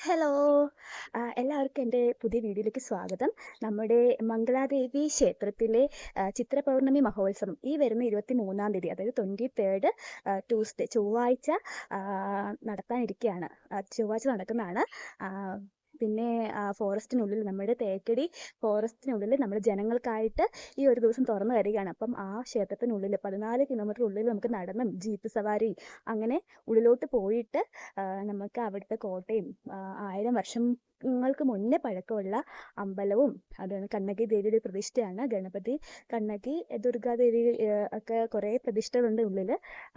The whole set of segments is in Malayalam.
ഹലോ. എല്ലാവർക്കും എന്റെ പുതിയ വീഡിയോയിലേക്ക് സ്വാഗതം. നമ്മുടെ മംഗളാദേവി ക്ഷേത്രത്തിലെ ചിത്രപൗർണമി മഹോത്സവം ഈ വരുന്ന ഇരുപത്തി മൂന്നാം തീയതി അതായത് ട്വന്റി തേർഡ് ട്യൂസ്ഡേ ചൊവ്വാഴ്ച നടത്താനിരിക്കുകയാണ്. ചൊവ്വാഴ്ച നടക്കുന്നതാണ്. പിന്നെ ഫോറസ്റ്റിനുള്ളിൽ നമ്മുടെ തേക്കടി ഫോറസ്റ്റിനുള്ളിൽ നമ്മൾ ജനങ്ങൾക്കായിട്ട് ഈ ഒരു ദിവസം തുറന്നു വരികയാണ്. അപ്പം ആ ക്ഷേത്രത്തിനുള്ളിൽ പതിനാല് കിലോമീറ്റർ ഉള്ളിൽ നമുക്ക് നടന്നും ജീപ്പ് സവാരി അങ്ങനെ ഉള്ളിലോട്ട് പോയിട്ട് നമുക്ക് അവിടുത്തെ കോട്ടയും ആയിരം ആയിരം വർഷങ്ങൾക്ക് മുന്നേ പഴക്കമുള്ള അമ്പലവും അതാണ് കണ്ണകി ദേവിയുടെ പ്രതിഷ്ഠയാണ്. ഗണപതി കണ്ണകി ദുർഗാദേവി ഒക്കെ കുറേ പ്രതിഷ്ഠകളുണ്ട് ഉള്ളിൽ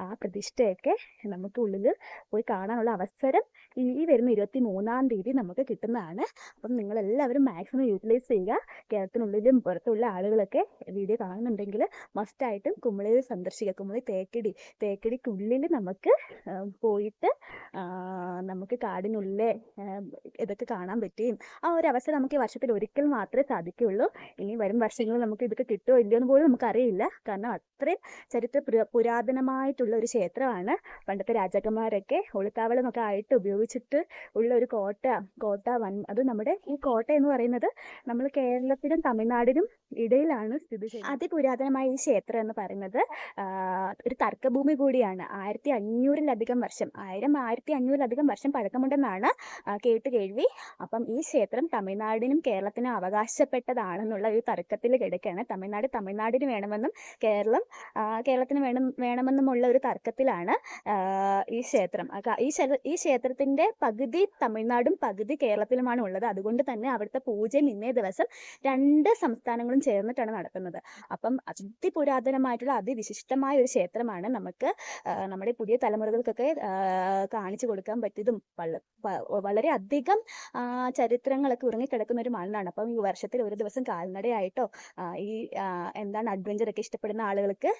ആ പ്രതിഷ്ഠയൊക്കെ നമുക്ക് ഉള്ളിൽ പോയി കാണാനുള്ള അവസരം ഈ വരുന്ന ഇരുപത്തി മൂന്നാം തീയതി നമുക്ക് കിട്ടുന്നതാണ്. അപ്പം നിങ്ങൾ എല്ലാവരും മാക്സിമം യൂട്ടിലൈസ് ചെയ്യുക. കേരളത്തിനുള്ളിലും പുറത്തുള്ള ആളുകളൊക്കെ വീഡിയോ കാണുന്നുണ്ടെങ്കിൽ മസ്റ്റായിട്ടും കുമ്മളിയിൽ സന്ദർശിക്കുക. കുമ്മളി തേക്കടി തേക്കടിക്കുള്ളിൽ നമുക്ക് പോയിട്ട് നമുക്ക് കാടിനുള്ളിലെ ഇതൊക്കെ കാണാൻ പറ്റുകയും ആ ഒരു അവസരം നമുക്ക് ഈ വർഷത്തിൽ ഒരിക്കൽ മാത്രമേ സാധിക്കുകയുള്ളൂ. ഇനി വരും വർഷങ്ങളിൽ നമുക്ക് ഇതൊക്കെ കിട്ടുമോ ഇല്ലയോ എന്ന് പോലും നമുക്കറിയില്ല കാരണം അത്രയും ചരിത്ര പുരാതനമായിട്ടുള്ള ഒരു ക്ഷേത്രമാണ്. പണ്ടത്തെ രാജാക്കന്മാരൊക്കെ ഒളിത്താവളമൊക്കെ ആയിട്ട് ഉപയോഗിച്ചിട്ട് ഉള്ള ഒരു കോട്ട കോട്ട വൻ അത് നമ്മുടെ ഈ കോട്ട എന്ന് പറയുന്നത് നമ്മൾ കേരളത്തിലും തമിഴ്നാടിനും ഇടയിലാണ് സ്ഥിതി ചെയ്യുന്നത്. അതിപുരാതനമായ ഈ ക്ഷേത്രം എന്ന് പറയുന്നത് ഒരു തർക്കഭൂമി കൂടിയാണ്. ആയിരത്തി അഞ്ഞൂറിലധികം വർഷം ആയിരം ആയിരത്തി അഞ്ഞൂറിലധികം വർഷം പഴക്കമുണ്ടെന്നാണ് കേട്ട് കേൾവി. അപ്പം ഈ ക്ഷേത്രം തമിഴ്നാടിനും കേരളത്തിനും അവകാശപ്പെട്ടതാണെന്നുള്ള ഒരു തർക്കത്തിൽ കിടക്കുകയാണ്. തമിഴ്നാട് തമിഴ്നാടിന് വേണമെന്നും കേരളം കേരളത്തിന് വേണം വേണമെന്നുമുള്ള ഒരു തർക്കത്തിലാണ് ഈ ക്ഷേത്രം. ഈ ഈ ക്ഷേത്രത്തിന്റെ പകുതി തമിഴ്നാടും പകുതി കേരളത്തിലുമാണ് ഉള്ളത്. അതുകൊണ്ട് തന്നെ അവിടുത്തെ പൂജയും ഇന്നേ ദിവസം രണ്ട് സംസ്ഥാനങ്ങളും ചേർന്നിട്ടാണ് നടക്കുന്നത്. അപ്പം അതിപുരാതനമായിട്ടുള്ള അതിവിശിഷ്ടമായ ഒരു ക്ഷേത്രമാണ് നമുക്ക് നമ്മുടെ പുതിയ തലമുറകൾക്കൊക്കെ കാണിച്ചു കൊടുക്കാൻ പറ്റിയതും വളരെ അധികം ചരിത്രങ്ങളൊക്കെ ഉറങ്ങിക്കിടക്കുന്ന ഒരു മണ്ണാണ്. അപ്പം ഈ വർഷത്തിൽ ഒരു ദിവസം കാൽനടയായിട്ടോ ഈ എന്താണ് അഡ്വഞ്ചർ ഒക്കെ ഇഷ്ടപ്പെടുന്ന ആളുകൾക്ക്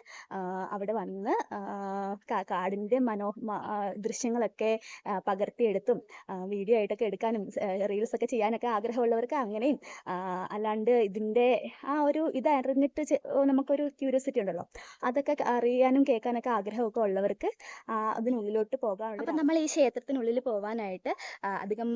അവിടെ വന്ന് കാടിന്റെ മനോ ദൃശ്യങ്ങളൊക്കെ പകർത്തി പകർത്തിയെടുത്തും വീഡിയോ ആയിട്ടൊക്കെ എടുക്കാനും റീൽസ് ഒക്കെ ചെയ്യാനൊക്കെ ആഗ്രഹമുള്ളവർക്ക് അങ്ങനെയും അല്ലാണ്ട് ഇതിന്റെ ആ ഒരു ഇത് അറിഞ്ഞിട്ട് നമുക്കൊരു ക്യൂരിയോസിറ്റി ഉണ്ടല്ലോ. അതൊക്കെ അറിയാനും കേൾക്കാനൊക്കെ ആഗ്രഹമൊക്കെ ഉള്ളവർക്ക് അതിനുള്ളിലോട്ട് പോകാനുള്ള അപ്പം നമ്മൾ ഈ ക്ഷേത്രത്തിനുള്ളിൽ പോകാനായിട്ട് അധികം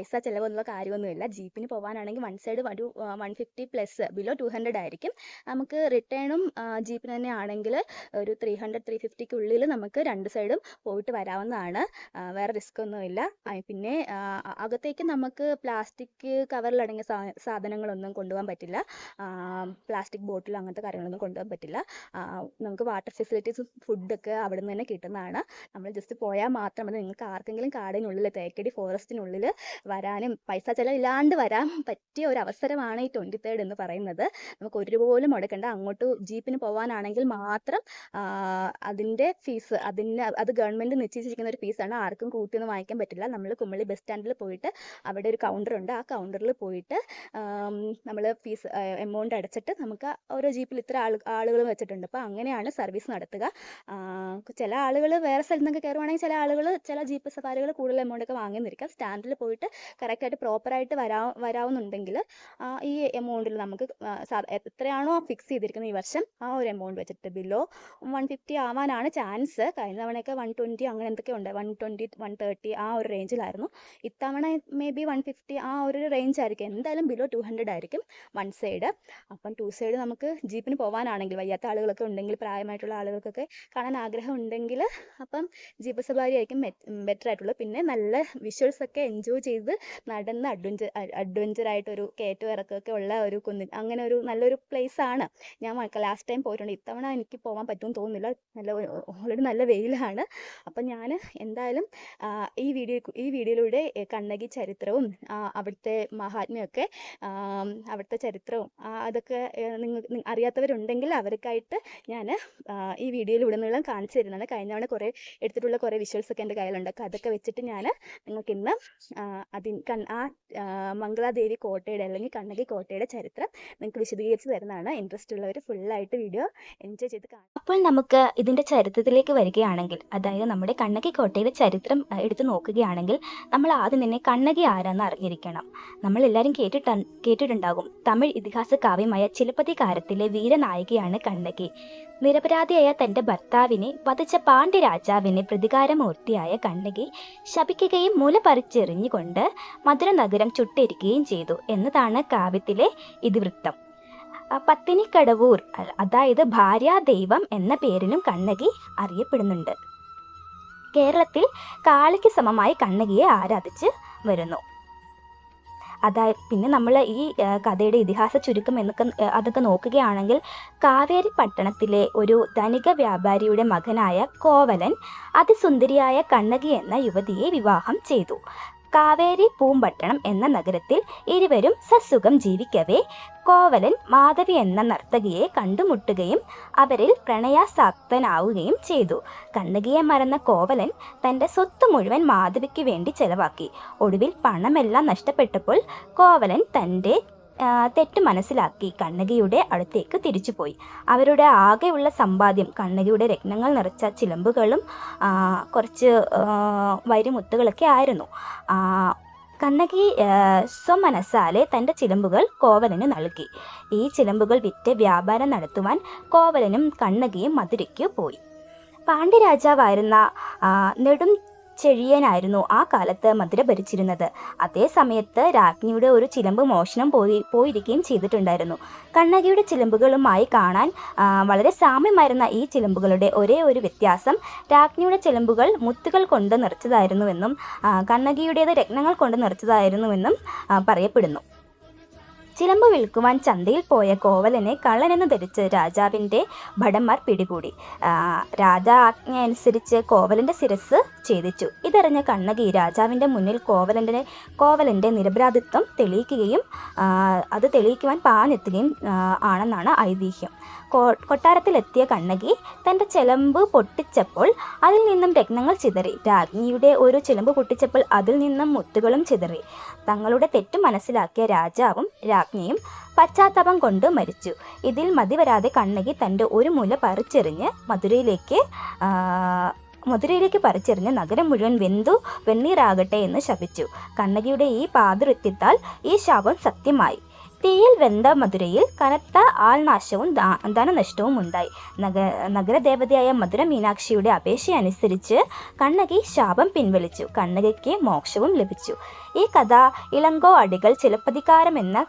പൈസ ചിലവൊന്നുള്ള കാര്യമൊന്നുമില്ല. ജീപ്പിന് പോകാനാണെങ്കിൽ വൺ സൈഡ് ഒരു one fifty plus below two hundred ആയിരിക്കും. നമുക്ക് റിട്ടേണും ജീപ്പിന് തന്നെ ആണെങ്കിൽ ഒരു ത്രീ ഹൺഡ്രഡ് ത്രീ ഫിഫ്റ്റിക്കുള്ളിൽ നമുക്ക് രണ്ട് സൈഡും പോയിട്ട് വരാവുന്നതാണ്. വേറെ റിസ്ക് ഒന്നുമില്ല. പിന്നെ അകത്തേക്ക് നമുക്ക് പ്ലാസ്റ്റിക് കവറിലടങ്ങിയ സാധനങ്ങളൊന്നും കൊണ്ടുപോകാൻ പറ്റില്ല. പ്ലാസ്റ്റിക് ബോട്ടിൽ അങ്ങനത്തെ കാര്യങ്ങളൊന്നും കൊണ്ടുപോകാൻ പറ്റില്ല. നമുക്ക് വാട്ടർ ഫെസിലിറ്റീസും ഫുഡൊക്കെ അവിടെ നിന്ന് തന്നെ കിട്ടുന്നതാണ്. നമ്മൾ ജസ്റ്റ് പോയാൽ മാത്രം മതി. നിങ്ങൾക്ക് ആർക്കെങ്കിലും കാടിനുള്ളിൽ തേക്കടി ഫോറസ്റ്റിനുള്ളിൽ വരാനും പൈസ ചിലവില്ലാണ്ട് വരാൻ പറ്റിയ ഒരു അവസരമാണ് ഈ ട്വന്റി തേർഡ് എന്ന് പറയുന്നത്. നമുക്ക് ഒരു പോലും മുടക്കണ്ട. അങ്ങോട്ട് ജീപ്പിന് പോകാനാണെങ്കിൽ മാത്രം അതിന്റെ ഫീസ് അതിന് അത് ഗവൺമെന്റ് നിശ്ചയിച്ചിരിക്കുന്ന ഒരു ഫീസാണ്. ആർക്കും കൂട്ടിയൊന്നും വാങ്ങിക്കാൻ പറ്റില്ല. നമ്മൾ കുമളി ബസ് സ്റ്റാൻഡിൽ പോയിട്ട് അവിടെ ഒരു കൗണ്ടർ ഉണ്ട്. ആ കൗണ്ടറിൽ പോയിട്ട് നമ്മൾ ഫീസ് എമൗണ്ട് അടച്ചിട്ട് നമുക്ക് ഓരോ ജീപ്പിൽ ഇത്ര ആൾ വെച്ചിട്ടുണ്ട്. അപ്പോൾ അങ്ങനെയാണ് സർവീസ് നടത്തുക. ചില ആളുകൾ വേറെ സ്ഥലത്ത് നിന്നൊക്കെ കയറുവാണെങ്കിൽ ചില ആളുകൾ ചില ജീപ്പ് സഫാരികൾ കൂടുതൽ എമൗണ്ട് ഒക്കെ വാങ്ങുന്നിരിക്കാം സ്റ്റാൻഡിൽ പോയിട്ട് കറക്റ്റായിട്ട് പ്രോപ്പറായിട്ട് വരാ വരാവുന്നുണ്ടെങ്കിൽ ഈ എമൗണ്ടിൽ നമുക്ക് എത്രയാണോ ഫിക്സ് ചെയ്തിരിക്കുന്നത് ഈ വർഷം ആ ഒരു എമൗണ്ട് വെച്ചിട്ട് ബിലോ വൺ ഫിഫ്റ്റി ആവാനാണ് ചാൻസ് കഴിഞ്ഞ തവണയൊക്കെ വൺ ട്വന്റി അങ്ങനെ എന്തൊക്കെ ഉണ്ട്. വൺ ട്വന്റി വൺ തേർട്ടി ആ ഒരു റേഞ്ചിലായിരുന്നു ഇത്തവണ മേ ബി വൺ ഫിഫ്റ്റി ആ ഒരു റേഞ്ച് ആയിരിക്കും. എന്തായാലും ബിലോ ടു ഹൺഡ്രഡ് ആയിരിക്കും വൺ സൈഡ് അപ്പം ടു സൈഡ് നമുക്ക് ജീപ്പിന് പോകാനാണെങ്കിൽ വയ്യാത്ത ആളുകളൊക്കെ ഉണ്ടെങ്കിൽ പ്രായമായിട്ടുള്ള ആളുകൾക്കൊക്കെ കാണാൻ ആഗ്രഹം ഉണ്ടെങ്കിൽ അപ്പം ജീപ്പ് സവാരി ആയിരിക്കും ബെറ്റർ ആയിട്ടുള്ളത്. പിന്നെ നല്ല വിഷ്വൽസ് ഒക്കെ എൻജോയ് ചെയ്ത് നടന്ന് അഡ്വഞ്ചർ അഡ്വഞ്ചർ ആയിട്ടൊരു കയറ്റം ഇറക്കമൊക്കെ ഉള്ള ഒരു കുന്നിൻ അങ്ങനെ ഒരു നല്ലൊരു പ്ലേസ് ആണ് ഞാൻ ലാസ്റ്റ് ടൈം പോയിട്ടുണ്ട്. ഇത്തവണ എനിക്ക് പോകാൻ പറ്റുമെന്ന് തോന്നുന്നില്ല. നല്ല ഓൾറെഡി നല്ല വെയിലാണ്. അപ്പം ഞാൻ എന്തായാലും ഈ വീഡിയോ ഈ വീഡിയോയിലൂടെ കണ്ണകി ചരിത്രവും അവിടുത്തെ മഹാത്മ്യമൊക്കെ അവിടുത്തെ ചരിത്രവും അതൊക്കെ നിങ്ങൾ അറിയാത്തവരുണ്ടെങ്കിൽ അവർക്കായിട്ട് ഞാൻ ഈ വീഡിയോയിൽ ഉടനീളം കാണിച്ചു തരുന്നതാണ്. കഴിഞ്ഞ തവണ കുറേ എടുത്തിട്ടുള്ള കുറേ വിഷ്വൽസ് ഒക്കെ എന്റെ കയ്യിലുണ്ട്. അപ്പോൾ അതൊക്കെ വെച്ചിട്ട് ഞാൻ നിങ്ങൾക്ക് ഇന്ന് അതിൻ ആ മംഗളാദേവി കോട്ടയുടെ അല്ലെങ്കിൽ കണ്ണകി കോട്ടയുടെ ചരിത്രം നിങ്ങൾക്ക് വിശദീകരിച്ച് തരുന്നതാണ്. ഇൻട്രസ്റ്റ് ഉള്ളവർ ഫുള്ളായിട്ട് വീഡിയോ എൻജോയ് ചെയ്ത് കാണാം അപ്പോൾ നമുക്ക് ഇതിന്റെ ചരിത്രത്തിലേക്ക് വരികയാണെങ്കിൽ അതായത് നമ്മുടെ കണ്ണകി കോട്ടയുടെ ചരിത്രം എടുത്തു നോക്കുകയാണെങ്കിൽ നമ്മൾ ആദ്യം തന്നെ കണ്ണകി ആരാന്ന് അറിഞ്ഞിരിക്കണം. നമ്മൾ എല്ലാവരും കേട്ടിട്ട് കേട്ടിട്ടുണ്ടാകും. തമിഴ് ഇതിഹാസ കാവ്യമായ ചിലപ്പതികാരത്തിലെ വീരനായികയാണ് കണ്ണകി. നിരപരാധിയായ തന്റെ ഭർത്താവിനെ വധിച്ച പാണ്ഡ്യ രാജാവിനെ പ്രതികാരമൂർത്തിയായ കണ്ണകി ശപിക്കുകയും മുല പറിച്ചെറിഞ്ഞുകൊണ്ട് മധുര നഗരം ചുട്ടിരിക്കുകയും ചെയ്തു എന്നതാണ് കാവ്യത്തിലെ ഇതിവൃത്തം. ആ, പത്തിനിക്കടവൂർ അ- അതായത് ഭാര്യാദൈവം എന്ന പേരിലും കണ്ണകി അറിയപ്പെടുന്നുണ്ട്. കേരളത്തിൽ കാളിക്ക് സമമായി കണ്ണകിയെ ആരാധിച്ച് വരുന്നു. അതായത് പിന്നെ നമ്മൾ ഈ കഥയുടെ ഇതിഹാസ ചുരുക്കം എന്നൊക്കെ അതൊക്കെ നോക്കുകയാണെങ്കിൽ കാവേരി പട്ടണത്തിലെ ഒരു ധനിക വ്യാപാരിയുടെ മകനായ കോവലൻ അതിസുന്ദരിയായ കണ്ണകി എന്ന യുവതിയെ വിവാഹം ചെയ്തു. കാവേരി പൂമ്പട്ടണം എന്ന നഗരത്തിൽ ഇരുവരും സസുഖം ജീവിക്കവേ. കോവലൻ മാധവി എന്ന നർത്തകിയെ കണ്ടുമുട്ടുകയും അവരിൽ പ്രണയാസക്തനാവുകയും ചെയ്തു. കണ്ണകിയെ മറന്ന കോവലൻ തന്റെ സ്വത്ത് മുഴുവൻ മാധവിക്ക് വേണ്ടി ചെലവാക്കി. ഒടുവിൽ പണമെല്ലാം നഷ്ടപ്പെട്ടപ്പോൾ കോവലൻ തന്റെ തെറ്റ് മനസ്സിലാക്കി കണ്ണകിയുടെ അടുത്തേക്ക് തിരിച്ചുപോയി. അവരുടെ ആകെയുള്ള സമ്പാദ്യം കണ്ണകിയുടെ രത്നങ്ങൾ നിറച്ച ചിലമ്പുകളും കുറച്ച് വരിമുത്തുകളൊക്കെ ആയിരുന്നു. കണ്ണകി സ്വമനസ്സാലെ തന്റെ ചിലമ്പുകൾ കോവലന് നൽകി. ഈ ചിലമ്പുകൾ വിറ്റ് വ്യാപാരം നടത്തുവാൻ കോവലനും കണ്ണകിയും മധുരയ്ക്ക് പോയി. പാണ്ഡ്യരാജാവായിരുന്ന നെടും ചെഴിയനായിരുന്നു ആ കാലത്ത് മധുര ഭരിച്ചിരുന്നത്. അതേ സമയത്ത് രാജ്ഞിയുടെ ഒരു ചിലമ്പ് മോഷണം പോയി പോയിരിക്കുകയും ചെയ്തിട്ടുണ്ടായിരുന്നു. കണ്ണകിയുടെ ചിലമ്പുകളുമായി കാണാൻ വളരെ സാമ്യമായിരുന്ന ഈ ചിലമ്പുകളുടെ ഒരേ ഒരു വ്യത്യാസം രാജ്ഞിയുടെ ചിലമ്പുകൾ മുത്തുകൾ കൊണ്ട് നിറച്ചതായിരുന്നുവെന്നും കണ്ണകിയുടേത് രത്നങ്ങൾ കൊണ്ട് നിറച്ചതായിരുന്നുവെന്നും പറയപ്പെടുന്നു. ചിലമ്പ് വിൽക്കുവാൻ ചന്തയിൽ പോയ കോവലനെ കള്ളനെന്ന് ധരിച്ച് രാജാവിന്റെ ഭടന്മാർ പിടികൂടി. ആ, രാജാ ആജ്ഞ അനുസരിച്ച് കോവലന്റെ ശിരസ് ഛേദിച്ചു. ഇതറിഞ്ഞ കണ്ണകി രാജാവിന്റെ മുന്നിൽ കോവലന്റെ കോവലന്റെ നിരപരാധിത്വം തെളിയിക്കുകയും അത് തെളിയിക്കുവാൻ പാഞ്ഞെത്തുകയും ആണെന്നാണ് ഐതിഹ്യം. കൊട്ടാരത്തിലെത്തിയ കണ്ണകി തന്റെ ചിലമ്പ് പൊട്ടിച്ചപ്പോൾ അതിൽ നിന്നും രത്നങ്ങൾ ചിതറി. രാജ്ഞിയുടെ ഒരു ചിലമ്പ് പൊട്ടിച്ചപ്പോൾ അതിൽ നിന്നും മുത്തുകളും ചിതറി. തങ്ങളുടെ തെറ്റ് മനസ്സിലാക്കിയ രാജാവും രാജ്ഞിയും പശ്ചാത്താപം കൊണ്ട് മരിച്ചു. ഇതിൽ മതിവരാതെ കണ്ണകി തന്റെ ഒരു മുല പറിച്ചെറിഞ്ഞ് മധുരയിലേക്ക് മധുരയിലേക്ക് പറിച്ചെറിഞ്ഞ് നഗരം മുഴുവൻ വെന്തു വെണ്ണീറാകട്ടെ എന്ന് ശപിച്ചു. കണ്ണകിയുടെ ഈ പാതിവൃത്യത്താൽ ഈ ശാപം സത്യമായി. തീയിൽ വെന്ത മധുരയിൽ കനത്ത ആൾനാശവും ധനനഷ്ടവും ഉണ്ടായി. നഗ നഗരദേവതയായ മധുര മീനാക്ഷിയുടെ അപേക്ഷയനുസരിച്ച് കണ്ണകി ശാപം പിൻവലിച്ചു. കണ്ണകയ്ക്ക് മോക്ഷവും ലഭിച്ചു. ഈ കഥ ഇളങ്കോ അടികൾ ചിലപ്പതികാരം എന്ന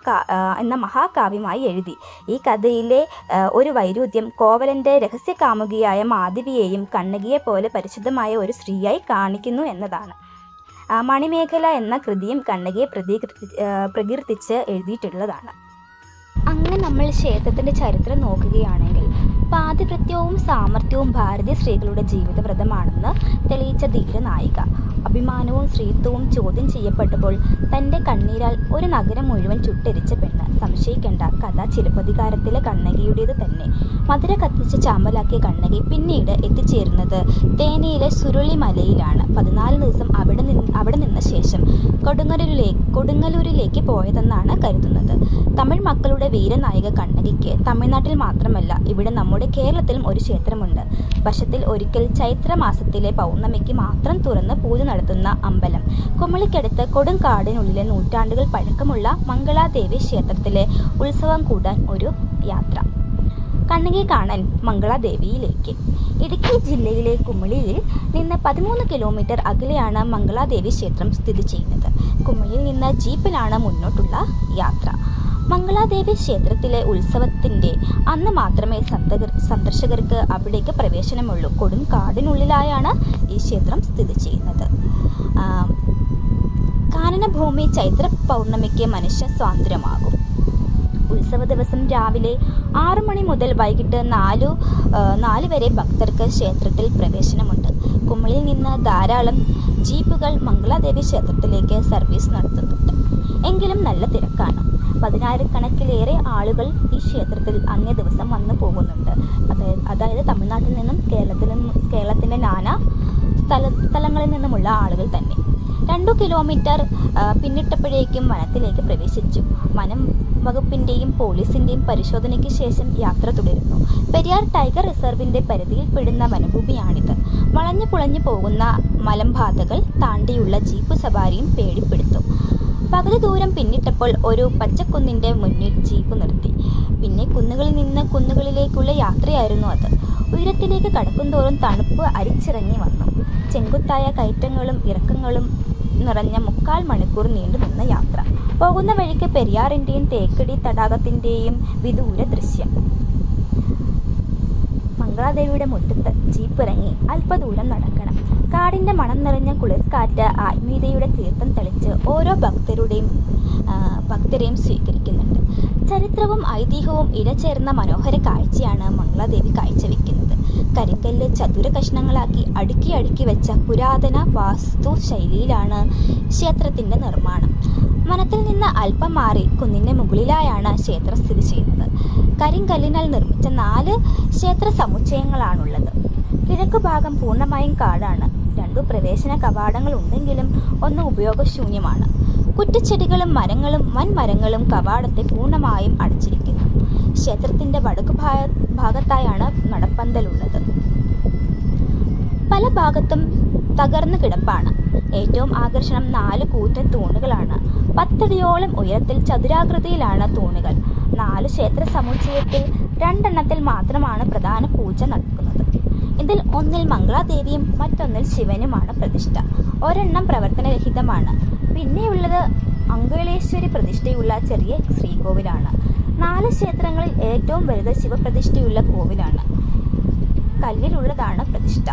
എന്ന മഹാകാവ്യമായി എഴുതി. ഈ കഥയിലെ ഒരു വൈരുദ്ധ്യം കോവലന്റെ രഹസ്യകാമുകിയായ മാധവിയെയും കണ്ണകിയെ പോലെ പരിശുദ്ധമായ ഒരു സ്ത്രീയായി കാണിക്കുന്നു എന്നതാണ്. മണിമേഖല എന്ന കൃതിയും കണ്ണകിയെ പ്രതികൃതി പ്രകീർത്തിച്ച് എഴുതിയിട്ടുള്ളതാണ്. അങ്ങനെ നമ്മൾ ക്ഷേത്രത്തിന്റെ ചരിത്രം നോക്കുകയാണെങ്കിൽ പാതിവൃത്യവും സാമർഥ്യവും ഭാരതീയ സ്ത്രീകളുടെ ജീവിതവ്രതമാണെന്ന് തെളിയിച്ച ധീരനായിക. അഭിമാനവും സ്ത്രീത്വവും ചോദ്യം ചെയ്യപ്പെട്ടപ്പോൾ തന്റെ കണ്ണീരാൽ ഒരു നഗരം മുഴുവൻ ചുട്ടരിച്ച പെണ്ണ്. സംശയിക്കേണ്ട കഥ ചിലപ്പതികാരത്തിലെ കണ്ണകിയുടേത് തന്നെ. മധുര കത്തിച്ച് ചാമ്പലാക്കിയ കണ്ണകി പിന്നീട് എത്തിച്ചേരുന്നത് തേനയിലെ സുരുളി മലയിലാണ് പതിനാല് ദിവസം അവിടെ നിന്ന് അവിടെ നിന്ന ശേഷം കൊടുങ്ങലൂരിലേക്ക് കൊടുങ്ങല്ലൂരിലേക്ക് പോയതെന്നാണ് കരുതുന്നത്. തമിഴ് മക്കളുടെ വീരനായിക കണ്ണകിക്ക് തമിഴ്നാട്ടിൽ മാത്രമല്ല ഇവിടെ നമ്മുടെ കേരളത്തിലും ഒരു ക്ഷേത്രമുണ്ട്. വർഷത്തിൽ ഒരിക്കൽ ചൈത്രമാസത്തിലെ പൗർണമിക്ക് മാത്രം തുറന്ന് പൂജ നടത്തുന്ന അമ്പലം. കുമളിക്കടുത്ത് കൊടുങ്കാടിനുള്ളിലെ നൂറ്റാണ്ടുകൾ പഴക്കമുള്ള മംഗളാദേവി ക്ഷേത്രത്തിലെ ഉത്സവം കൂടാൻ ഒരു യാത്ര. കണ്ണകി കാണാൻ മംഗളാദേവിയിലേക്ക്. ഇടുക്കി ജില്ലയിലെ കുമളിയിൽ നിന്ന് പതിമൂന്ന് കിലോമീറ്റർ അകലെയാണ് മംഗളാദേവി ക്ഷേത്രം സ്ഥിതി ചെയ്യുന്നത്. കുമളിയിൽ നിന്ന് ജീപ്പിലാണ് മുന്നോട്ടുള്ള യാത്ര. മംഗളാദേവി ക്ഷേത്രത്തിലെ ഉത്സവത്തിന്റെ അന്ന് മാത്രമേ സന്ദർശകർക്ക് അവിടേക്ക് പ്രവേശനമുള്ളൂ. കൊടും കാടിനുള്ളിലായാണ് ഈ ക്ഷേത്രം സ്ഥിതി ചെയ്യുന്നത്. കാനനഭൂമി ചൈത്ര പൗർണമിക്ക് മനുഷ്യ സ്വാതന്ത്ര്യമാകും. ഉത്സവ ദിവസം രാവിലെ ആറു മണി മുതൽ വൈകിട്ട് നാലു നാല് വരെ ഭക്തർക്ക് ക്ഷേത്രത്തിൽ പ്രവേശനമുണ്ട്. കുമളിൽ നിന്ന് ധാരാളം ജീപ്പുകൾ മംഗളാദേവി ക്ഷേത്രത്തിലേക്ക് സർവീസ് നടത്തുന്നുണ്ട്. എങ്കിലും നല്ല തിരക്കാണ്. പതിനായിരക്കണക്കിലേറെ ആളുകൾ ഈ ക്ഷേത്രത്തിൽ അന്നേ ദിവസം വന്നു പോകുന്നുണ്ട്. അതായത് അതായത് തമിഴ്നാട്ടിൽ നിന്നും കേരളത്തിൽ നിന്നും കേരളത്തിന്റെ നാനാ സ്ഥല സ്ഥലങ്ങളിൽ നിന്നുമുള്ള ആളുകൾ തന്നെ. രണ്ടു കിലോമീറ്റർ പിന്നിട്ടപ്പോഴേക്കും വനത്തിലേക്ക് പ്രവേശിച്ചു. വനം വകുപ്പിന്റെയും പോലീസിന്റെയും പരിശോധനയ്ക്ക് ശേഷം യാത്ര തുടരുന്നു. പെരിയാർ ടൈഗർ റിസർവിന്റെ പരിധിയിൽപ്പെടുന്ന വനഭൂമിയാണിത്. വളഞ്ഞു പുളഞ്ഞു പോകുന്ന മലമ്പാതകൾ താണ്ടിയുള്ള ജീപ്പ് സവാരിയും പേടിപ്പെടുത്തും. പകുതി ദൂരം പിന്നിട്ടപ്പോൾ ഒരു പച്ചക്കുന്നിന്റെ മുന്നിൽ ജീപ്പ് നിർത്തി. പിന്നെ കുന്നുകളിൽ നിന്ന് കുന്നുകളിലേക്കുള്ള യാത്രയായിരുന്നു അത്. ഉയരത്തിലേക്ക് കടക്കുന്തോറും തണുപ്പ് അരിച്ചിറങ്ങി വന്നു. ചെങ്കുത്തായ കയറ്റങ്ങളും ഇറക്കങ്ങളും നിറഞ്ഞ മുക്കാൽ മണിക്കൂർ നീണ്ടു നിന്ന യാത്ര. പോകുന്ന വഴിക്ക് പെരിയാറിന്റെയും തേക്കടി തടാകത്തിന്റെയും വിദൂര ദൃശ്യം. മംഗളാദേവിയുടെ മുറ്റത്ത് ജീപ്പ് ഇറങ്ങി. അല്പദൂരം നടക്കണം. കാടിന്റെ മണം നിറഞ്ഞ കുളിർക്കാറ്റ് ആത്മീയതയുടെ തീർത്ഥം തെളിച്ച് ഓരോ ഭക്തരുടെയും ഭക്തരെയും സ്വീകരിക്കുന്നുണ്ട്. ചരിത്രവും ഐതിഹ്യവും ഇഴചേർന്ന മനോഹര കാഴ്ചയാണ് മംഗളാദേവി കാഴ്ചവെക്കുന്നത്. കരിങ്കല്ല് ചതുര കഷ്ണങ്ങളാക്കി അടുക്കി അടുക്കി വെച്ച പുരാതന വാസ്തു ശൈലിയിലാണ് ക്ഷേത്രത്തിന്റെ നിർമ്മാണം. വനത്തിൽ നിന്ന് അല്പം മാറി കുന്നിന്റെ മുകളിലായാണ് ക്ഷേത്രം സ്ഥിതി ചെയ്യുന്നത്. കരിങ്കല്ലിനാൽ നിർമ്മിച്ച നാല് ക്ഷേത്ര സമുച്ചയങ്ങളാണുള്ളത്. കിഴക്ക് ഭാഗം പൂർണമായും കാടാണ്. രണ്ടു പ്രവേശന കവാടങ്ങൾ ഉണ്ടെങ്കിലും ഒന്ന് ഉപയോഗശൂന്യമാണ്. കുറ്റിച്ചെടികളും മരങ്ങളും വൻമരങ്ങളും കവാടത്തെ പൂർണമായും അടച്ചിരിക്കുന്നു. ക്ഷേത്രത്തിന്റെ വടക്കു ഭാഗ ഭാഗത്തായാണ് നടപ്പന്തലുള്ളത്. പല ഭാഗത്തും തകർന്നു കിടപ്പാണ്. ഏറ്റവും ആകർഷണം നാല് കൂറ്റൻ തൂണുകളാണ്. പത്തടിയോളം ഉയരത്തിൽ ചതുരാകൃതിയിലാണ് തൂണുകൾ. നാല് ക്ഷേത്ര സമുച്ചയത്തിൽ രണ്ടെണ്ണത്തിൽ മാത്രമാണ് പ്രധാന പൂജ നടക്കുന്നത്. ഇതിൽ ഒന്നിൽ മംഗളാദേവിയും മറ്റൊന്നിൽ ശിവനുമാണ് പ്രതിഷ്ഠ. ഒരെണ്ണം പ്രവർത്തനരഹിതമാണ്. പിന്നെയുള്ളത് അങ്കുളേശ്വരി പ്രതിഷ്ഠയുള്ള ചെറിയ ശ്രീകോവിലാണ്. നാല് ക്ഷേത്രങ്ങളിൽ ഏറ്റവും വലുത് ശിവപ്രതിഷ്ഠയുള്ള കോവിലാണ്. കല്ലിലുള്ളതാണ് പ്രതിഷ്ഠ.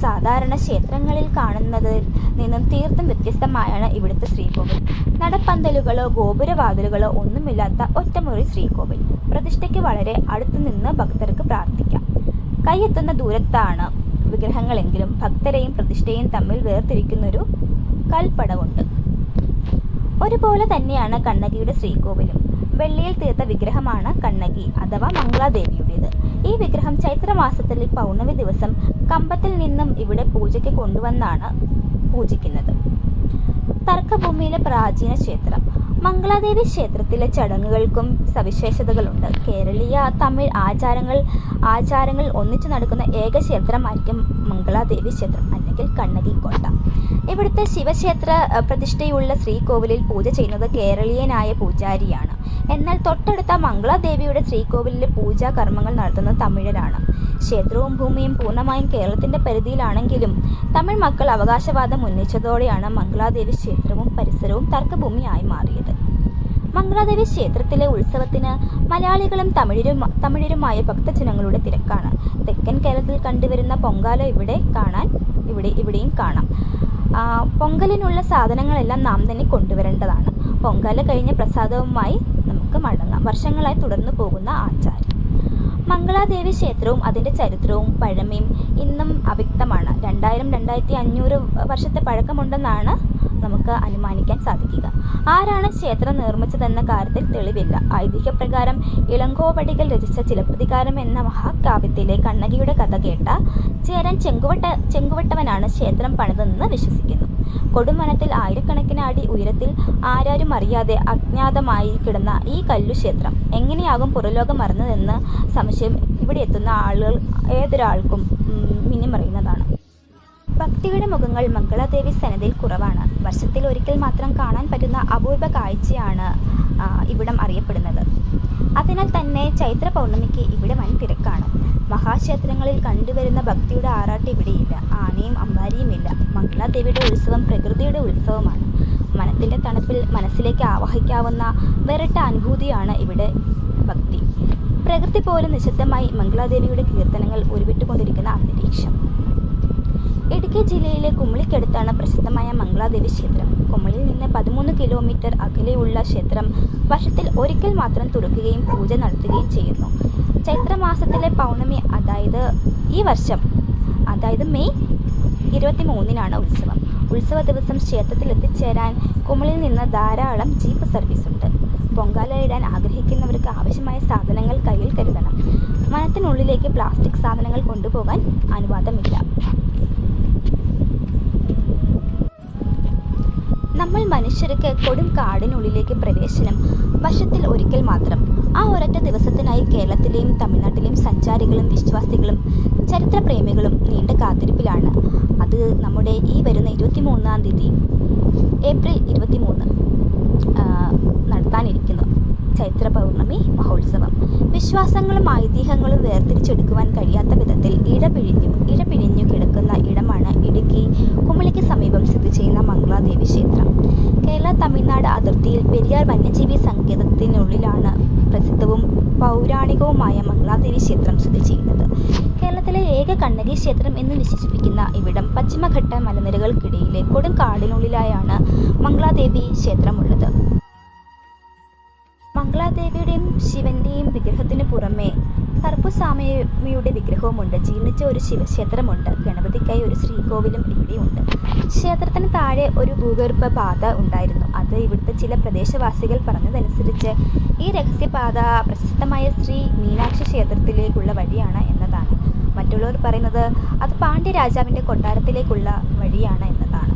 സാധാരണ ക്ഷേത്രങ്ങളിൽ കാണുന്നതിൽ നിന്നും തീർത്തും വ്യത്യസ്തമായാണ് ഇവിടുത്തെ ശ്രീകോവിൽ. നടപ്പന്തലുകളോ ഗോപുരവാതിലുകളോ ഒന്നുമില്ലാത്ത ഒറ്റമുറി ശ്രീകോവിൽ. പ്രതിഷ്ഠയ്ക്ക് വളരെ അടുത്തു നിന്ന് ഭക്തർക്ക് പ്രാർത്ഥിക്കാം. കൈയെത്തുന്ന ദൂരത്താണ് വിഗ്രഹങ്ങളെങ്കിലും ഭക്തരെയും പ്രതിഷ്ഠയും തമ്മിൽ വേർതിരിക്കുന്നൊരു കൽപ്പടവുണ്ട്. ഒരുപോലെ തന്നെയാണ് കണ്ണകിയുടെ ശ്രീകോവിലും. വെള്ളിയിൽ തീർത്ത വിഗ്രഹമാണ് കണ്ണകി അഥവാ മംഗളാദേവിയുടേത്. ഈ വിഗ്രഹം ചൈത്രമാസത്തിലെ പൗർണമി ദിവസം കമ്പത്തിൽ നിന്നും ഇവിടെ പൂജയ്ക്ക് കൊണ്ടുവന്നാണ് പൂജിക്കുന്നത്. തർക്കഭൂമിയിലെ പ്രാചീന ക്ഷേത്രം. മംഗളാദേവി ക്ഷേത്രത്തിലെ ചടങ്ങുകൾക്കും സവിശേഷതകളുണ്ട്. കേരളീയ തമിഴ് ആചാരങ്ങൾ ആചാരങ്ങൾ ഒന്നിച്ചു നടക്കുന്ന ഏക ക്ഷേത്രമായിരിക്കും മംഗളാദേവി ക്ഷേത്രം അല്ലെങ്കിൽ കണ്ണകി കോട്ട ഇവിടുത്തെ ശിവക്ഷേത്ര പ്രതിഷ്ഠയുള്ള ശ്രീകോവിലിൽ പൂജ ചെയ്യുന്നത് കേരളീയനായ പൂജാരിയാണ്. എന്നാൽ തൊട്ടടുത്ത മംഗളദേവിയുടെ ശ്രീകോവിലിലെ പൂജാ കർമ്മങ്ങൾ നടത്തുന്ന തമിഴരാണ്. ക്ഷേത്രവും ഭൂമിയും പൂർണമായും കേരളത്തിന്റെ പരിധിയിലാണെങ്കിലും തമിഴ് മക്കൾ അവകാശവാദം ഉന്നയിച്ചതോടെയാണ് മംഗളാദേവി ക്ഷേത്രവും പരിസരവും തർക്കഭൂമിയായി മാറിയത്. മംഗളാദേവി ക്ഷേത്രത്തിലെ ഉത്സവത്തിന് മലയാളികളും തമിഴരും തമിഴരുമായ ഭക്തജനങ്ങളുടെ തിരക്കാണ്. തെക്കൻ കേരളത്തിൽ കണ്ടുവരുന്ന പൊങ്കാല ഇവിടെ കാണാൻ ഇവിടെ ഇവിടെയും കാണാം. പൊങ്കലിനുള്ള സാധനങ്ങളെല്ലാം നാം തന്നെ കൊണ്ടുവരേണ്ടതാണ്. പൊങ്കൽ കഴിഞ്ഞ പ്രസാദവുമായി നമുക്ക് മടങ്ങാം. വർഷങ്ങളായി തുടർന്നു പോകുന്ന ആചാരം. മംഗളാദേവി ക്ഷേത്രവും അതിന്റെ ചരിത്രവും പഴമയും ഇന്നും അവ്യക്തമാണ്. രണ്ടായിരം രണ്ടായിരത്തി അഞ്ഞൂറ് വർഷത്തെ പഴക്കമുണ്ടെന്നാണ് നമുക്ക് അനുമാനിക്കാൻ സാധിക്കുക. ആരാണ് ക്ഷേത്രം നിർമ്മിച്ചതെന്ന കാര്യത്തിൽ തെളിവില്ല. ഐതിഹ്യപ്രകാരം ഇളങ്കോവടികൾ രചിച്ച ചിലപ്പതികാരം എന്ന മഹാകാവ്യത്തിലെ കണ്ണകിയുടെ കഥ കേട്ട ചേരൻ ചെങ്കുവട്ട ചെങ്കുവട്ടവനാണ് ക്ഷേത്രം പണിതെന്ന് വിശ്വസിക്കുന്നു. കൊടുമനത്തിൽ ആയിരക്കണക്കിന് അടി ഉയരത്തിൽ ആരാരും അറിയാതെ അജ്ഞാതമായി കിടന്ന ഈ കല്ലുക്ഷേത്രം എങ്ങനെയാകും പുറലോകം മറന്നതെന്ന് സംശയം ഇവിടെ എത്തുന്ന ആളുകൾ ഏതൊരാൾക്കും മിനിമറിയുന്നതാണ്. ഭക്തിയുടെ മുഖങ്ങൾ മംഗളാദേവി സന്നദ്ധയിൽ കുറവാണ്. വർഷത്തിൽ ഒരിക്കൽ മാത്രം കാണാൻ പറ്റുന്ന അപൂർവ കാഴ്ചയാണ് ഇവിടം അറിയപ്പെടുന്നത്. അതിനാൽ തന്നെ ചൈത്ര പൗർണമിക്ക് ഇവിടെ വൻ തിരക്കാണ്. മഹാക്ഷേത്രങ്ങളിൽ കണ്ടുവരുന്ന ഭക്തിയുടെ ആറാട്ട് ഇവിടെയില്ല. ആനയും അമ്പാരിയും ഇല്ല. മംഗളാദേവിയുടെ ഉത്സവം പ്രകൃതിയുടെ ഉത്സവമാണ്. മനത്തിന്റെ തണുപ്പിൽ മനസ്സിലേക്ക് ആവാഹിക്കാവുന്ന വേറിട്ട അനുഭൂതിയാണ് ഇവിടെ ഭക്തി. പ്രകൃതി പോലും നിശബ്ദമായി മംഗളാദേവിയുടെ കീർത്തനങ്ങൾ ഉരുവിട്ടുകൊണ്ടിരിക്കുന്ന അന്തരീക്ഷം. ഇടുക്കി ജില്ലയിലെ കുമളിക്കടുത്താണ് പ്രസിദ്ധമായ മംഗളാദേവി ക്ഷേത്രം. കുമളിൽ നിന്ന് പതിമൂന്ന് കിലോമീറ്റർ അകലെയുള്ള ക്ഷേത്രം വർഷത്തിൽ ഒരിക്കൽ മാത്രം തുറക്കുകയും പൂജ നടത്തുകയും ചെയ്യുന്നു. ചൈത്രമാസത്തിലെ പൗർണമി അതായത് ഈ വർഷം അതായത് മെയ് ഇരുപത്തി മൂന്നിനാണ് ഉത്സവം. ഉത്സവ ദിവസം ക്ഷേത്രത്തിൽ എത്തിച്ചേരാൻ കുമളിൽ നിന്ന് ധാരാളം ജീപ്പ് സർവീസ് ഉണ്ട്. പൊങ്കാല ഇടാൻ ആഗ്രഹിക്കുന്നവർക്ക് ആവശ്യമായ സാധനങ്ങൾ കയ്യിൽ കരുതണം. വനത്തിനുള്ളിലേക്ക് പ്ലാസ്റ്റിക് സാധനങ്ങൾ കൊണ്ടുപോകാൻ അനുവാദമില്ല. നമ്മൾ മനുഷ്യർക്ക് കൊടും കാടിനുള്ളിലേക്ക് പ്രവേശനം വർഷത്തിൽ ഒരിക്കൽ മാത്രം. ആ ഒരൊറ്റ ദിവസത്തിനായി കേരളത്തിലെയും തമിഴ്നാട്ടിലെയും സഞ്ചാരികളും വിശ്വാസികളും ചരിത്രപ്രേമികളും നീണ്ട കാത്തിരിപ്പിലാണ്. അത് നമ്മുടെ ഈ വരുന്ന ഇരുപത്തി മൂന്നാം തീയതി ഏപ്രിൽ ഇരുപത്തി മൂന്ന് നടത്താനിരിക്കുന്നു. ചൈത്ര പൗർണമി മഹോത്സവം. വിശ്വാസങ്ങളും ഐതിഹ്യങ്ങളും വേർതിരിച്ചെടുക്കുവാൻ കഴിയാത്ത വിധത്തിൽ ഇടപിഴിഞ്ഞു ഇടപിഴിഞ്ഞു കിടക്കുന്ന ഇടമാണ് ഇടുക്കി. കുമളിക്ക് സമീപം സ്ഥിതി ചെയ്യുന്ന മംഗളാദേവി ക്ഷേത്രം. കേരള തമിഴ്നാട് അതിർത്തിയിൽ പെരിയാർ വന്യജീവി സങ്കേതത്തിനുള്ളിലാണ് പ്രസിദ്ധവും പൗരാണികവുമായ മംഗളാദേവി ക്ഷേത്രം സ്ഥിതി ചെയ്യുന്നത്. കേരളത്തിലെ ഏക കണ്ണകി ക്ഷേത്രം എന്ന് വിശേഷിപ്പിക്കുന്ന ഇവിടം പശ്ചിമഘട്ട മലനിരകൾക്കിടയിലെ കൊടും കാടിനുള്ളിലായാണ് മംഗളാദേവി ക്ഷേത്രമുള്ളത്. മംഗളാദേവിയുടെയും ശിവന്റെയും വിഗ്രഹത്തിന് പുറമെ കറുപ്പുസ്വാമിയുടെ വിഗ്രഹവുമുണ്ട്. ജീർണിച്ച ഒരു ശിവക്ഷേത്രമുണ്ട് ഗണപതിക്കായി ഒരു ശ്രീകോവിലും ഇവിടെയുണ്ട്. ക്ഷേത്രത്തിന് താഴെ ഒരു ഭൂഗർഭ പാത ഉണ്ടായിരുന്നു. അത് ഇവിടുത്തെ ചില പ്രദേശവാസികൾ പറഞ്ഞതനുസരിച്ച് ഈ രഹസ്യപാത പ്രശസ്തമായ ശ്രീ മീനാക്ഷി ക്ഷേത്രത്തിലേക്കുള്ള വഴിയാണ് എന്നതാണ്. മറ്റുള്ളവർ പറയുന്നത് അത് പാണ്ഡ്യരാജാവിന്റെ കൊട്ടാരത്തിലേക്കുള്ള വഴിയാണ് എന്നതാണ്.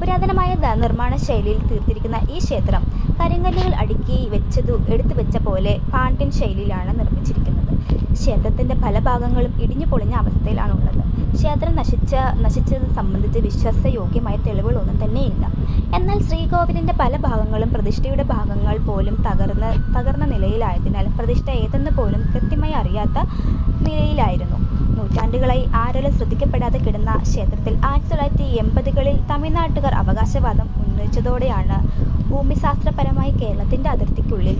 പുരാതനമായ നിർമ്മാണ ശൈലിയിൽ തീർത്തിരിക്കുന്ന ഈ ക്ഷേത്രം കരിങ്കല്ലുകൾ അടുക്കി വെച്ചതു എടുത്തു വെച്ച പോലെ പാണ്ഡ്യൻ ശൈലിയിലാണ് നിർമ്മിച്ചിരിക്കുന്നത്. ക്ഷേത്രത്തിന്റെ പല ഭാഗങ്ങളും ഇടിഞ്ഞു പൊളിഞ്ഞ അവസ്ഥയിലാണുള്ളത്. ക്ഷേത്രം നശിച്ച നശിച്ചത് സംബന്ധിച്ച് വിശ്വാസയോഗ്യമായ തെളിവുകളൊന്നും തന്നെയില്ല. എന്നാൽ ശ്രീകോവിലിന്റെ പല ഭാഗങ്ങളും പ്രതിഷ്ഠയുടെ ഭാഗങ്ങൾ പോലും തകർന്ന് തകർന്ന നിലയിലായതിനാൽ പ്രതിഷ്ഠ ഏതെന്ന് പോലും കൃത്യമായി അറിയാത്ത നിലയിലായിരുന്നു. നൂറ്റാണ്ടുകളായി ആരെല്ലാം ശ്രദ്ധിക്കപ്പെടാതെ കിടന്ന ക്ഷേത്രത്തിൽ ആയിരത്തി തൊള്ളായിരത്തി എൺപതുകളിൽ തമിഴ്നാട്ടുകാർ അവകാശവാദം ഉന്നയിച്ചതോടെയാണ് ഭൂമിശാസ്ത്രപരമായി കേരളത്തിന്റെ അതിർത്തിക്കുള്ളിൽ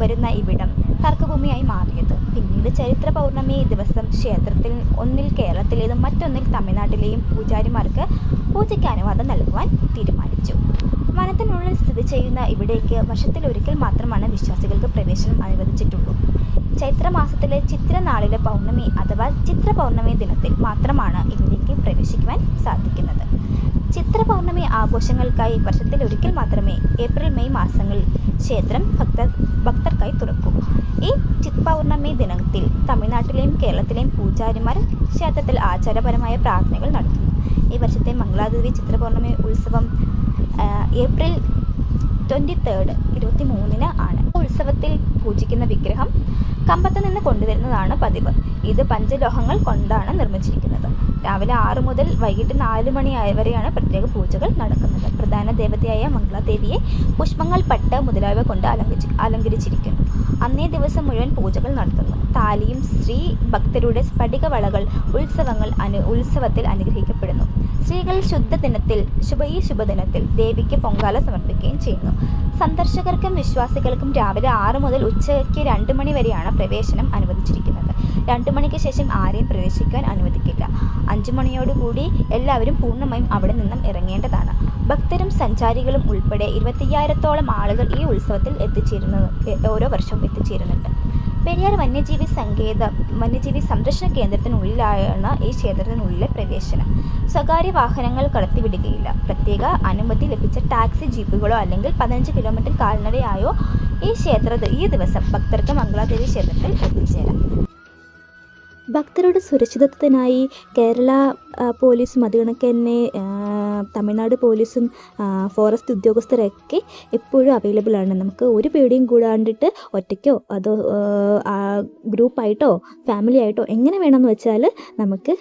വരുന്ന ഇവിടം തർക്കഭൂമിയായി മാറിയത്. പിന്നീട് ചരിത്ര പൗർണമി ദിവസം ക്ഷേത്രത്തിൽ ഒന്നിൽ കേരളത്തിലേതും മറ്റൊന്നിൽ തമിഴ്നാട്ടിലെയും പൂജാരിമാർക്ക് പൂജയ്ക്ക് അനുവാദം നൽകുവാൻ തീരുമാനിച്ചു. വനത്തിനുള്ളിൽ സ്ഥിതി ചെയ്യുന്ന ഇവിടേക്ക് വർഷത്തിലൊരിക്കൽ മാത്രമാണ് വിശ്വാസികൾക്ക് പ്രവേശനം അനുവദിച്ചിട്ടുള്ളൂ. ചൈത്രമാസത്തിലെ ചിത്രനാളിലെ പൗർണമി അഥവാ ചിത്ര പൗർണമി ദിനത്തിൽ മാത്രമാണ് ഇവിടേക്ക് പ്രവേശിക്കുവാൻ സാധിക്കുന്നത്. ചിത്ര പൗർണമി ആഘോഷങ്ങൾക്കായി വർഷത്തിൽ ഒരിക്കൽ മാത്രമേ ഏപ്രിൽ മെയ് മാസങ്ങളിൽ ക്ഷേത്രം ഭക്ത ഭക്തർക്കായി തുറക്കൂ. ഈ ചിത് പൗർണമി ദിനത്തിൽ തമിഴ്നാട്ടിലെയും കേരളത്തിലെയും പൂജാരിമാർ ക്ഷേത്രത്തിൽ ആചാരപരമായ പ്രാർത്ഥനകൾ നടത്തുന്നു. ഈ വർഷത്തെ മംഗളാദേവി ചിത്രപൗർണമി ഉത്സവം ഏപ്രിൽ ട്വന്റി തേർഡ് ഇരുപത്തി മൂന്നിന് ആണ്. ഉത്സവത്തിൽ പൂജിക്കുന്ന വിഗ്രഹം കമ്പത്ത് നിന്ന് കൊണ്ടുവരുന്നതാണ് പതിവ്. ഇത് പഞ്ചലോഹങ്ങൾ കൊണ്ടാണ് നിർമ്മിച്ചിരിക്കുന്നത്. രാവിലെ ആറ് മുതൽ വൈകിട്ട് നാല് മണി വരെയാണ് പ്രത്യേക പൂജകൾ നടക്കുന്നത്. പ്രധാന ദേവതയായ മംഗളാദേവിയെ പുഷ്പങ്ങൾ പട്ട് മുതലായവ കൊണ്ട് അലങ്കരിച്ച് അലങ്കരിച്ചിരിക്കുന്നു. അന്നേ ദിവസം മുഴുവൻ പൂജകൾ നടത്തുന്നു. താലിയും സ്ത്രീ ഭക്തരുടെ സ്ഫടിക വളകൾ ഉത്സവങ്ങൾ അനു ഉത്സവത്തിൽ അനുഗ്രഹിക്കപ്പെടുന്നു. സ്ത്രീകൾ ശുദ്ധ ദിനത്തിൽ ശുഭ ഈ ശുഭദിനത്തിൽ ദേവിക്ക് പൊങ്കാല സമർപ്പിക്കുകയും ചെയ്യുന്നു. സന്ദർശകർക്കും വിശ്വാസികൾക്കും രാവിലെ ആറ് മുതൽ ഉച്ചയ്ക്ക് രണ്ട് മണി വരെയാണ് പ്രവേശനം അനുവദിച്ചിരിക്കുന്നത്. രണ്ട് മണിക്ക് ശേഷം ആരെയും പ്രവേശിക്കാൻ അനുവദിക്കില്ല. അഞ്ചു മണിയോടുകൂടി എല്ലാവരും പൂർണമായും അവിടെ നിന്നും ഇറങ്ങേണ്ടതാണ്. ഭക്തരും സഞ്ചാരികളും ഉൾപ്പെടെ ഇരുപത്തിയ്യായിരത്തോളം ആളുകൾ ഈ ഉത്സവത്തിൽ എത്തിച്ചേരുന്നത് ഓരോ വർഷവും എത്തിച്ചേരുന്നുണ്ട്. പെരിയാർ വന്യജീവി സങ്കേത വന്യജീവി സംരക്ഷണ കേന്ദ്രത്തിനുള്ളിലാണ് ഈ ക്ഷേത്രത്തിനുള്ളിലെ പ്രവേശനം. സ്വകാര്യ വാഹനങ്ങൾ കടത്തിവിടുകയില്ല. പ്രത്യേക അനുമതി ലഭിച്ച ടാക്സി ജീപ്പുകളോ അല്ലെങ്കിൽ പതിനഞ്ച് കിലോമീറ്റർ കാൽനടയായോ ഈ ക്ഷേത്ര ഈ ദിവസം ഭക്തർക്ക് മംഗളാദേവി ക്ഷേത്രത്തിൽ എത്തിച്ചേരാം. ഭക്തരുടെ സുരക്ഷിതത്വത്തിനായി കേരള പോലീസ് അതുകണക്ക് തന്നെ തമിഴ്നാട് പോലീസും ഫോറസ്റ്റ് ഉദ്യോഗസ്ഥരൊക്കെ എപ്പോഴും അവൈലബിൾ ആണ്. നമുക്ക് ഒരു പേടിയും കൂടാണ്ടിട്ട് ഒറ്റയ്ക്കോ അതോ ഗ്രൂപ്പായിട്ടോ ഫാമിലി ആയിട്ടോ എങ്ങനെ വേണമെന്ന് വെച്ചാൽ നമുക്ക്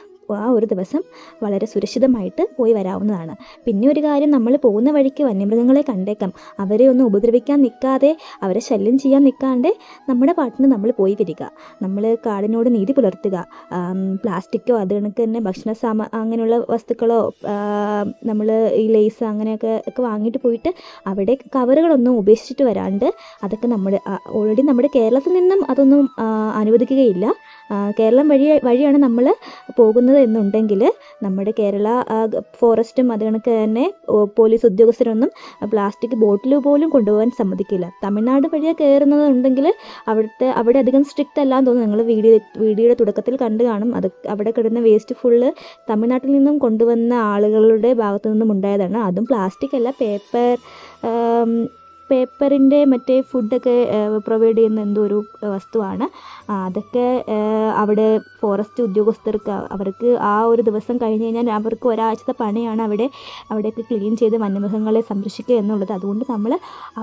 ആ ഒരു ദിവസം വളരെ സുരക്ഷിതമായിട്ട് പോയി വരാവുന്നതാണ്. പിന്നെ ഒരു കാര്യം നമ്മൾ പോകുന്ന വഴിക്ക് വന്യമൃഗങ്ങളെ കണ്ടേക്കാം. അവരെ ഒന്ന് ഉപദ്രവിക്കാൻ നിൽക്കാതെ അവരെ ശല്യം ചെയ്യാൻ നിൽക്കാണ്ട് നമ്മുടെ പാട്ടിന് നമ്മൾ പോയി വരിക. നമ്മൾ കാടിനോട് നീതി പുലർത്തുക. പ്ലാസ്റ്റിക്കോ അത് കണക്ക് തന്നെ ഭക്ഷണ സാമ അങ്ങനെയുള്ള വസ്തുക്കളോ നമ്മൾ ഈ ലേസ് അങ്ങനെയൊക്കെ ഒക്കെ വാങ്ങിയിട്ട് പോയിട്ട് അവിടെ കവറുകളൊന്നും ഉപേക്ഷിച്ചിട്ട് വരാണ്ട് അതൊക്കെ നമ്മുടെ ഓൾറെഡി നമ്മുടെ കേരളത്തിൽ നിന്നും അതൊന്നും അനുവദിക്കുകയില്ല. കേരളം വഴി വഴിയാണ് നമ്മൾ പോകുന്നത് എന്നുണ്ടെങ്കിൽ നമ്മുടെ കേരള ഫോറസ്റ്റും അത് കണക്ക് തന്നെ പോലീസ് ഉദ്യോഗസ്ഥരൊന്നും പ്ലാസ്റ്റിക് ബോട്ടിൽ പോലും കൊണ്ടുപോകാൻ സമ്മതിക്കില്ല. തമിഴ്നാട് വഴിയാണ് കയറുന്നതുണ്ടെങ്കിൽ അവിടുത്തെ അവിടെ അധികം സ്ട്രിക്റ്റ് അല്ലാന്ന് തോന്നുന്നു. നിങ്ങൾ വീഡിയോ വീഡിയോയുടെ തുടക്കത്തിൽ കണ്ടു കാണും. അത് അവിടെ കിടന്ന വേസ്റ്റ് ഫുള്ള് തമിഴ്നാട്ടിൽ നിന്നും കൊണ്ടുവന്ന ആളുകളുടെ ഭാഗത്തു നിന്നും ഉണ്ടായതാണ്. അതും പ്ലാസ്റ്റിക് അല്ല. പേപ്പർ പേപ്പറിന്റെ മറ്റേ ഫുഡൊക്കെ പ്രൊവൈഡ് ചെയ്യുന്ന എന്തോ ഒരു വസ്തുവാണ്. അതൊക്കെ അവിടെ ഫോറസ്റ്റ് ഉദ്യോഗസ്ഥർക്ക് അവർക്ക് ആ ഒരു ദിവസം കഴിഞ്ഞ് കഴിഞ്ഞാൽ അവർക്ക് ഒരാഴ്ചത്തെ പണിയാണ് അവിടെ അവിടെയൊക്കെ ക്ലീൻ ചെയ്ത് വന്യമൃഗങ്ങളെ സംരക്ഷിക്കുക എന്നുള്ളത്. അതുകൊണ്ട് നമ്മൾ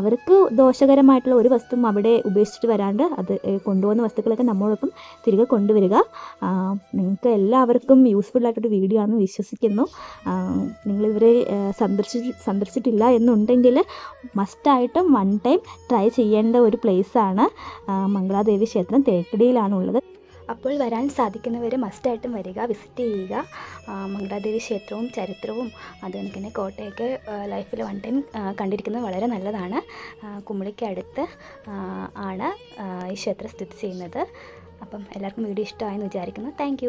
അവർക്ക് ദോഷകരമായിട്ടുള്ള ഒരു വസ്തുവും അവിടെ ഉപേക്ഷിച്ചിട്ട് വരാണ്ട് അത് കൊണ്ടുപോകുന്ന വസ്തുക്കളൊക്കെ നമ്മളോടൊപ്പം തിരികെ കൊണ്ടുവരിക. നിങ്ങൾക്ക് എല്ലാവർക്കും യൂസ്ഫുൾ ആയിട്ടൊരു വീഡിയോ ആണെന്ന് വിശ്വസിക്കുന്നു. നിങ്ങളിവരെ സന്ദർശി സന്ദർശിച്ചിട്ടില്ല എന്നുണ്ടെങ്കിൽ മസ്റ്റായിട്ടും വൺ ടൈം ട്രൈ ചെയ്യേണ്ട ഒരു പ്ലേസാണ് മംഗളാദേവി ക്ഷേത്രം തേക്കടിയിലാണുള്ളത് അപ്പോൾ വരാൻ സാധിക്കുന്നവർ മസ്റ്റായിട്ടും വരിക വിസിറ്റ് ചെയ്യുക. മംഗളാദേവി ക്ഷേത്രവും ചരിത്രവും അത് കണക്ക് തന്നെ കോട്ടയൊക്കെ ലൈഫിൽ വൺ ടൈം കണ്ടിരിക്കുന്നത് വളരെ നല്ലതാണ്. കുമ്പളിക്കടുത്ത് ആണ് ഈ ക്ഷേത്രം സ്ഥിതി ചെയ്യുന്നത്. അപ്പം എല്ലാവർക്കും വീഡിയോ ഇഷ്ടമായെന്ന് വിചാരിക്കുന്നു. താങ്ക്